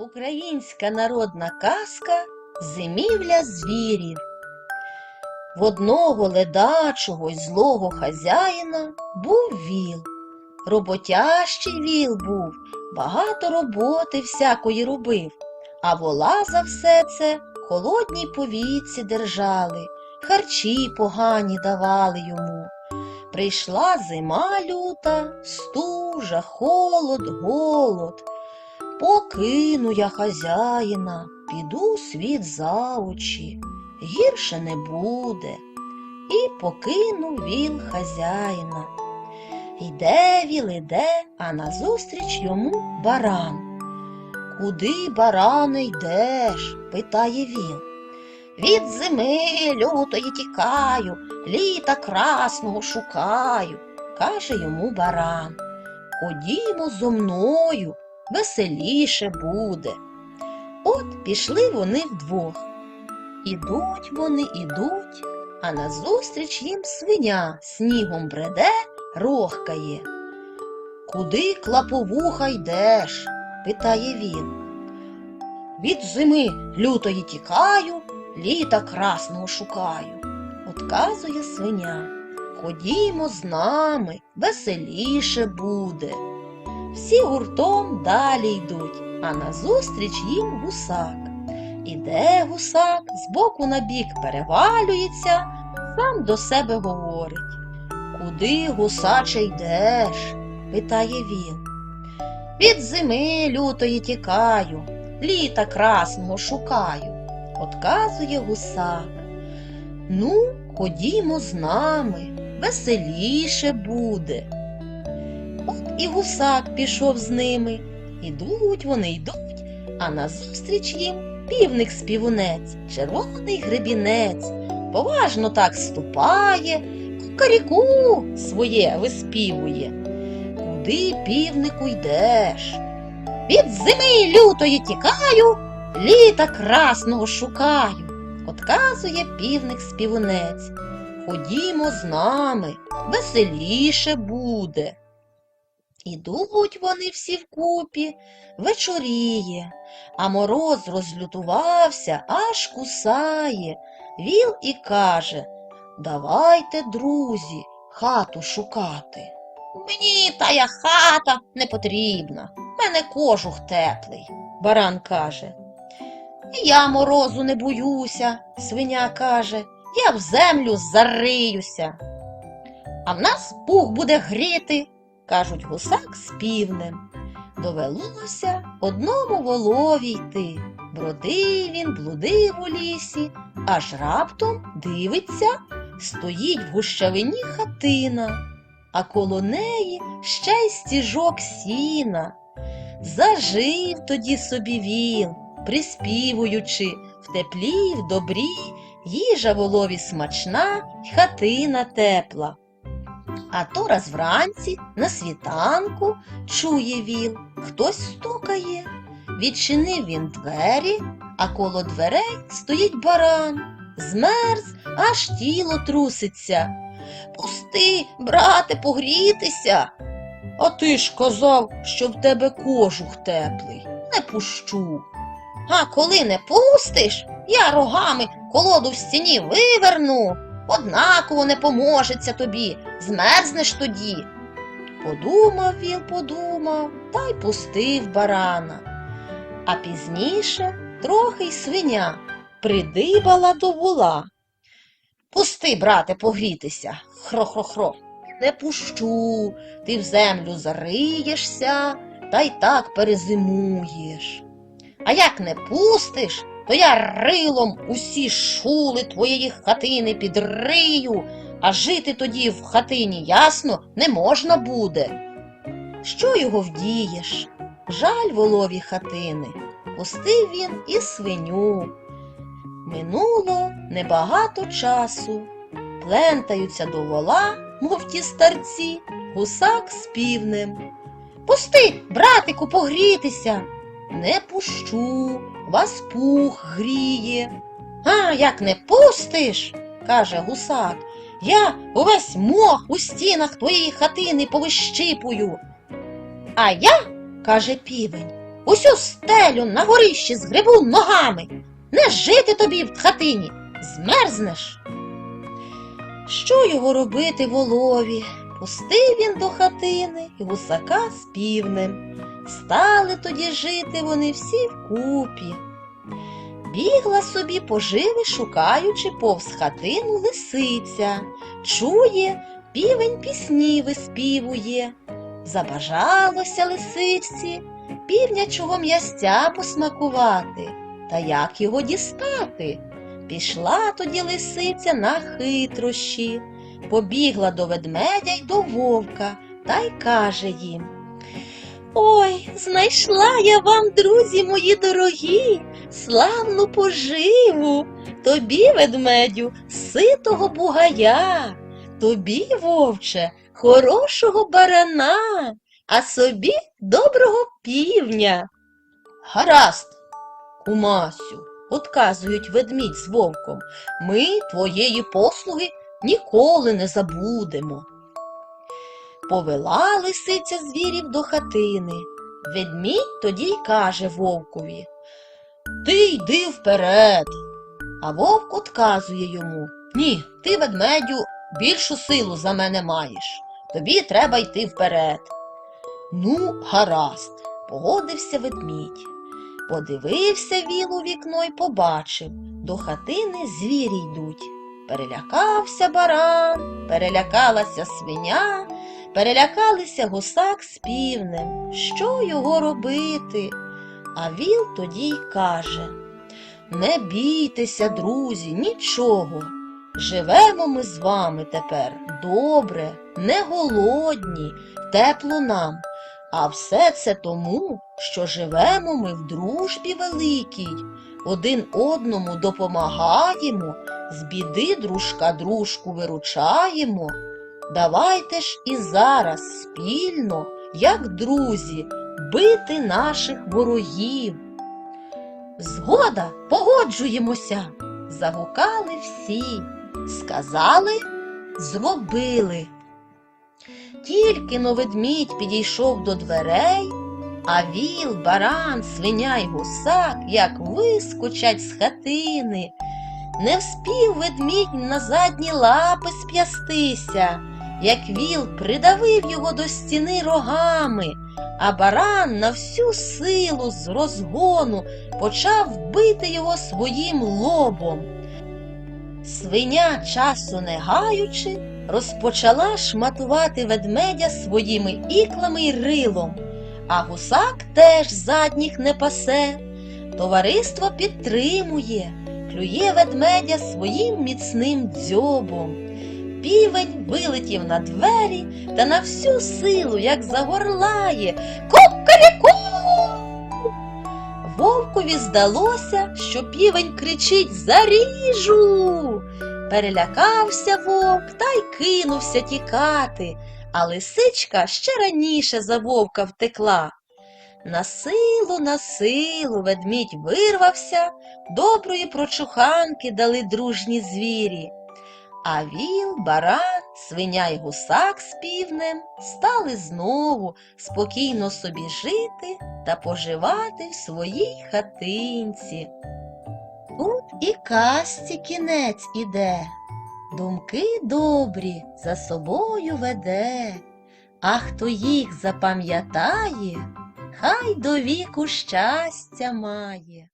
Українська народна казка Зимівля звірів. В одного ледачого й злого хазяїна був віл. Роботящий віл був, багато роботи всякої робив, а вола за все це холодній повітці держали, харчі погані давали йому. Прийшла зима люта, стужа, холод, голод. Покину я хазяїна, піду світ за очі, гірше не буде. І покинув він хазяїна. Йде віл іде, а назустріч йому баран. Куди, баране, йдеш? питає він. Від зими лютої тікаю, літа красного шукаю, каже йому баран. Ходімо зо мною, веселіше буде. От пішли вони вдвох. Ідуть вони, ідуть, а назустріч їм свиня снігом бреде, рохкає. Куди клаповуха йдеш? питає він. Від зими лютої тікаю, літа красного шукаю. Отказує свиня. Ходімо з нами, веселіше буде. Всі гуртом далі йдуть, а назустріч їм гусак. Іде гусак, збоку на бік перевалюється, сам до себе говорить. Куди, гусаче, йдеш? питає він. Від зими лютої тікаю, літа красного шукаю, отказує гусак. Ну, ходімо з нами, веселіше буде. І гусак пішов з ними. Ідуть вони йдуть, а назустріч їм півник співунець, червоний гребінець, поважно так ступає, кукаріку своє виспівує. Куди півнику йдеш? Від зими лютої тікаю, літа красного шукаю, отказує півник співунець. Ходімо з нами, веселіше буде. Ідуть вони всі вкупі, вечоріє, а мороз розлютувався, аж кусає. Віл і каже Давайте, друзі, хату шукати. Мені тая хата не потрібна, мене кожух теплий, баран каже. Я морозу не боюся, свиня каже, я в землю зариюся. А в нас пух буде гріти, кажуть гусак з півнем. Довелося одному волові йти. Бродив він, блудив у лісі, аж раптом дивиться, стоїть в гущавині хатина, а коло неї ще й стіжок сіна. Зажив тоді собі він, приспівуючи в теплі, в добрі, їжа волові смачна, й хатина тепла. А то раз вранці на світанку чує віл, хтось стукає. Відчинив він двері, а коло дверей стоїть баран. Змерз, аж тіло труситься. Пусти, брате, погрітися. А ти ж казав, що в тебе кожух теплий. Не пущу. А коли не пустиш, я рогами колоду в стіні виверну. Однаково не поможеться тобі, змерзнеш тоді. Подумав він, подумав, та й пустив барана. А пізніше трохи й свиня придибала до вола. Пусти, брате, погрітися, хро-хро-хро. Не пущу, ти в землю зариєшся та й так перезимуєш. А як не пустиш, то я рилом усі шули твоєї хатини підрию, а жити тоді в хатині ясно не можна буде. Що його вдієш? Жаль волові хатини, пустив він і свиню. Минуло небагато часу, плентаються до вола, мов ті старці, гусак з півнем. Пусти, братику, погрітися. Не пущу, вас пух гріє. А як не пустиш, каже гусак, я увесь мох у стінах твоєї хатини повищипую. А я, каже півень, усю стелю на горищі згребу ногами. Не жити тобі в хатині, змерзнеш. Що його робити волові? Пустив він до хатини і гусака з півнем. Стали тоді жити вони всі вкупі. Бігла собі поживи, шукаючи повз хатину лисиця. Чує, півень пісні виспівує. Забажалося лисичці півнячого м'ястя посмакувати. Та як його дістати? Пішла тоді лисиця на хитрощі, побігла до ведмедя й до вовка та й каже їм. Ой, знайшла я вам, друзі мої дорогі, славну поживу, тобі, ведмедю, ситого бугая, тобі, вовче, хорошого барана, а собі доброго півня. Гаразд, кумасю, отказують ведмідь з вовком, ми твоєї послуги ніколи не забудемо. Повела лисиця звірів до хатини. Ведмідь тоді й каже вовкові Ти йди вперед. А вовк отказує йому Ні, ти, ведмедю, більшу силу за мене маєш. Тобі треба йти вперед. Ну, гаразд, погодився ведмідь. Подивився віл у вікно й побачив до хатини звірі йдуть. Перелякався баран, перелякалася свиня, перелякалися гусак з півнем. Що його робити? А віл тоді й каже Не бійтеся, друзі, нічого. Живемо ми з вами тепер добре, не голодні, тепло нам. А все це тому, що живемо ми в дружбі великій, один одному допомагаємо, з біди дружка дружку виручаємо. Давайте ж і зараз спільно, як друзі, бити наших ворогів. Згода, погоджуємося, загукали всі, сказали, зробили. Тільки но ведмідь підійшов до дверей, а віл, баран, свиня й гусак, як вискочать з хатини. Не вспів ведмідь на задні лапи сп'ястися, як віл придавив його до стіни рогами, а баран на всю силу з розгону почав бити його своїм лобом. Свиня, часу не гаючи, розпочала шматувати ведмедя своїми іклами й рилом, а гусак теж задніх не пасе. Товариство підтримує, клює ведмедя своїм міцним дзьобом. Півень вилетів на двері та на всю силу, як загорлає. Кукаряку! Вовкові здалося, що півень кричить Заріжу. Перелякався вовк та й кинувся тікати, а лисичка ще раніше за вовка втекла. На силу, на силу ведмідь вирвався, доброї прочуханки дали дружні звірі. А віл, баран, свиня й гусак з півнем стали знову спокійно собі жити та поживати в своїй хатинці. Тут і казці кінець іде, думки добрі за собою веде, а хто їх запам'ятає, хай до віку щастя має.